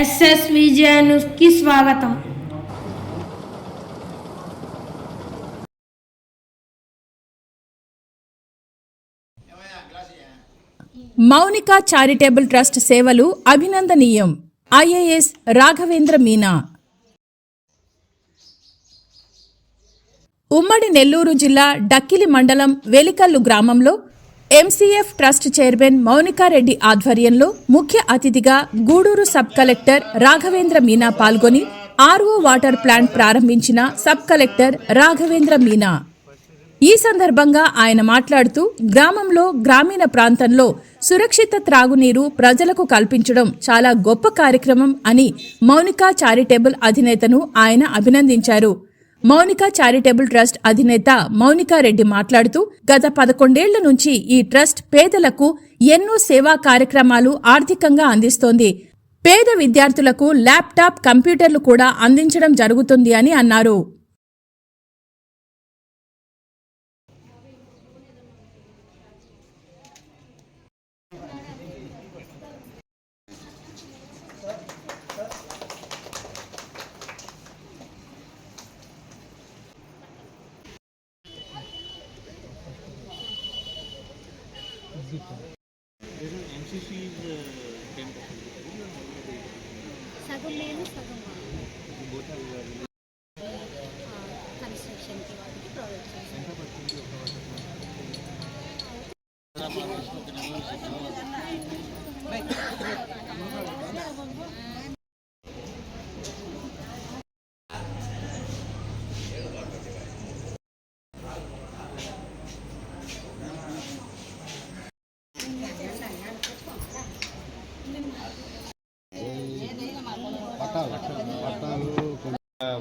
SS విజయ న్యూస్కి స్వాగతం. Mounika charitable trust సేవలు అభినందనీయం. ఐఏఎస్ రాఘవేంద్ర మీనా. ఉమ్మడి నెల్లూరు జిల్లా డక్కిలి మండలం వెలికల్లు గ్రామంలో ఎంసీఎఫ్ ట్రస్ట్ చైర్మన్ మౌనికారెడ్డి ఆధ్వర్యంలో ముఖ్య అతిథిగా గూడూరు సబ్ కలెక్టర్ రాఘవేంద్ర మీనా పాల్గొని ఆర్ఓ వాటర్ ప్లాంట్ ప్రారంభించిన సబ్ కలెక్టర్ రాఘవేంద్ర మీనా. ఈ సందర్భంగా ఆయన మాట్లాడుతూ గ్రామంలో గ్రామీణ ప్రాంతంలో సురక్షిత త్రాగునీరు ప్రజలకు కల్పించడం చాలా గొప్ప కార్యక్రమం అని మౌనికా చారిటబుల్ అధినేతను ఆయన అభినందించారు. మౌనిక చారిటబుల్ ట్రస్ట్ అధినేత మౌనికా రెడ్డి మాట్లాడుతూ గత పదకొండేళ్ళ నుంచి ఈ ట్రస్ట్ పేదలకు ఎన్నో సేవా కార్యక్రమాలు ఆర్థికంగా అందిస్తోంది. పేద విద్యార్థులకు ల్యాప్టాప్ కంప్యూటర్లు కూడా అందించడం జరుగుతుంది అని అన్నారు. సగం నేను సగం కన్స్ట్రక్షన్కి వాటికి ప్రొవైడ్ చేస్తాను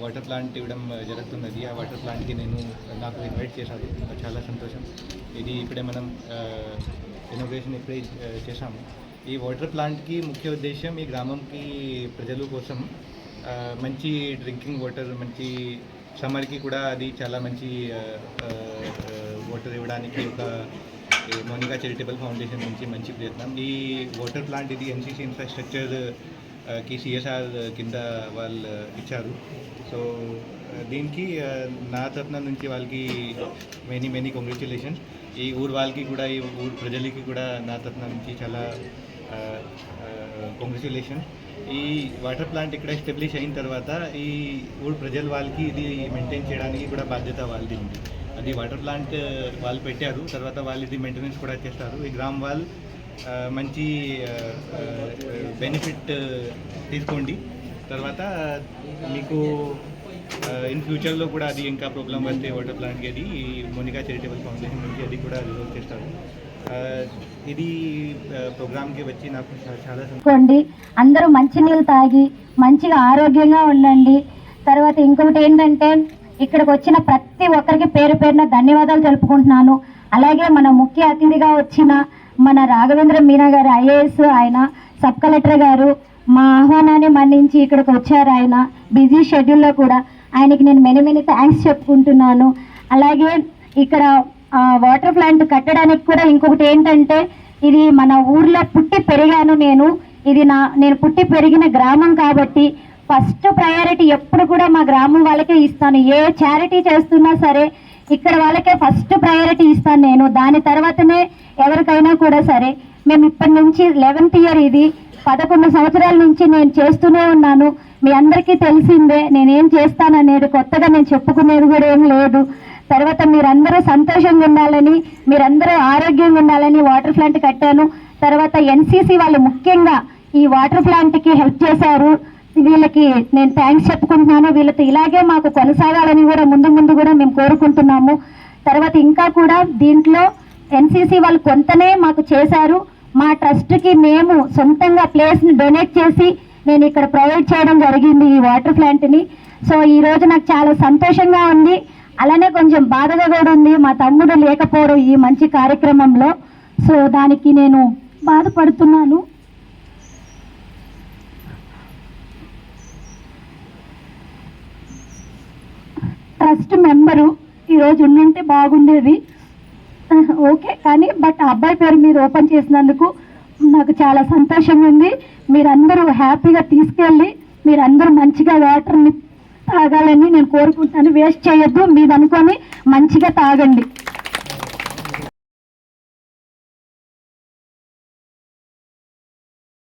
వాటర్ ప్లాంట్ ఇవ్వడం జరుగుతున్నది. ఆ వాటర్ ప్లాంట్కి నేను నాకు ఇన్వైట్ చేశారు. చాలా సంతోషం. ఇది ఇప్పుడే మనం ఇన్నోవేషన్ ఇప్పుడే చేశాము. ఈ వాటర్ ప్లాంట్కి ముఖ్య ఉద్దేశం ఈ గ్రామంకి ప్రజల కోసం మంచి డ్రింకింగ్ వాటర్ మంచి సమ్మర్కి కూడా అది చాలా మంచి వాటర్ ఇవ్వడానికి ఒక మోనికా చారిటబుల్ ఫౌండేషన్ నుంచి మంచి ప్రయత్నం. ఈ వాటర్ ప్లాంట్ ఇది ఎన్సీసీ ఇన్ఫ్రాస్ట్రక్చర్ కి సిఎస్ఆర్ కింద వాళ్ళు ఇచ్చారు. సో దీనికి నా తరఫున నుంచి వాళ్ళకి మెనీ మెనీ కంగ్రాచులేషన్స్ ఈ ఊరు వాళ్ళకి కూడా ఈ ఊరు ప్రజలకి కూడా నా తరఫున నుంచి చాలా కంగ్రాచులేషన్స్ ఈ వాటర్ ప్లాంట్ ఇక్కడ ఎస్టాబ్లిష్ అయిన తర్వాత ఈ ఊరు ప్రజల వాళ్ళకి ఇది మెయింటైన్ చేయడానికి కూడా బాధ్యత వాళ్ళది ఉంది. అది వాటర్ ప్లాంట్ వాళ్ళు పెట్టారు తర్వాత వాళ్ళు ఇది మెయింటెనెన్స్ కూడా చేస్తారు. ఈ గ్రామ్ వాళ్ళు మంచి బెనిఫిట్ తీసుకోండి. తర్వాత మీకు ఇన్ ఫ్యూచర్లో కూడా అది ఇంకా ప్రాబ్లం వస్తే వాటర్ ప్లాంట్కి అది మోనికా చారిటబుల్ ఫౌండేషన్ నుంచి అది కూడా రిజోల్వ్ చేస్తారు. ఇది ప్రోగ్రామ్కి వచ్చి నాకు చాలా సంతోషం. తీసుకోండి అందరూ తాగి మంచిగా ఆరోగ్యంగా ఉండండి. తర్వాత ఇంకొకటి ఏంటంటే ఇక్కడికి వచ్చిన ప్రతి ఒక్కరికి పేరు పేరున ధన్యవాదాలు తెలుపుకుంటున్నాను. అలాగే మన ముఖ్య అతిథిగా వచ్చిన మన రాఘవేంద్ర మీనా గారు ఐఏఎస్ ఆయన సబ్ కలెక్టర్ గారు మా ఆహ్వానాన్ని మన్నించి ఇక్కడికి వచ్చారు ఆయన. బిజీ షెడ్యూల్లో కూడా ఆయనకి నేను మెనీ మెనీ థ్యాంక్స్ చెప్పుకుంటున్నాను. అలాగే ఇక్కడ వాటర్ ప్లాంట్ కట్టడానికి కూడా ఇంకొకటి ఏంటంటే ఇది మన ఊర్లో పుట్టి పెరిగాను నేను. ఇది నా నేను పుట్టి పెరిగిన గ్రామం కాబట్టి ఫస్ట్ ప్రయారిటీ ఎప్పుడు కూడా మా గ్రామం వాళ్ళకే ఇస్తాను. ఏ చారిటీ చేస్తున్నా సరే ఇక్కడ వాళ్ళకే ఫస్ట్ ప్రయారిటీ ఇస్తాను నేను. దాని తర్వాతనే ఎవరికైనా కూడా సరే మేము ఇప్పటి నుంచి లెవెన్త్ ఇయర్ ఇది. పదకొండు సంవత్సరాల నుంచి నేను చేస్తూనే ఉన్నాను. మీ అందరికీ తెలిసిందే నేనేం చేస్తాననేది కొత్తగా నేను చెప్పుకునేది కూడా ఏం లేదు. తర్వాత మీరందరూ సంతోషంగా ఉండాలని మీరందరూ ఆరోగ్యంగా ఉండాలని వాటర్ ప్లాంట్ కట్టాను. తర్వాత ఎన్సీసీ వాళ్ళు ముఖ్యంగా ఈ వాటర్ ప్లాంట్కి హెల్ప్ చేశారు. వీళ్ళకి నేను థ్యాంక్స్ చెప్పుకుంటున్నాను. వీళ్ళతో ఇలాగే మాకు కొనసాగాలని కూడా ముందు ముందు కూడా మేము కోరుకుంటున్నాము. తర్వాత ఇంకా కూడా దీంట్లో ఎన్సీసీ వాళ్ళు కొంతనే మాకు చేశారు. మా ట్రస్ట్కి మేము సొంతంగా ప్లేస్ని డొనేట్ చేసి నేను ఇక్కడ ప్రొవైడ్ చేయడం జరిగింది ఈ వాటర్ ప్లాంట్ని సో ఈరోజు నాకు చాలా సంతోషంగా ఉంది. అలానే కొంచెం బాధగా కూడా ఉంది. మా తమ్ముడు లేకపోవడం ఈ మంచి కార్యక్రమంలో. సో దానికి నేను బాధపడుతున్నాను. ఫస్ట్ మెంబరు ఈరోజు ఉండుంటే బాగుండేది. ఓకే కానీ బట్ అబ్బాయి పేరు మీరు ఓపెన్ చేసినందుకు నాకు చాలా సంతోషంగా ఉంది. మీరందరూ హ్యాపీగా తీసుకెళ్ళి మీరందరూ మంచిగా వాటర్ని తాగాలని నేను కోరుకుంటాను వేస్ట్ చేయొద్దు మీదనుకొని అనుకొని మంచిగా తాగండి.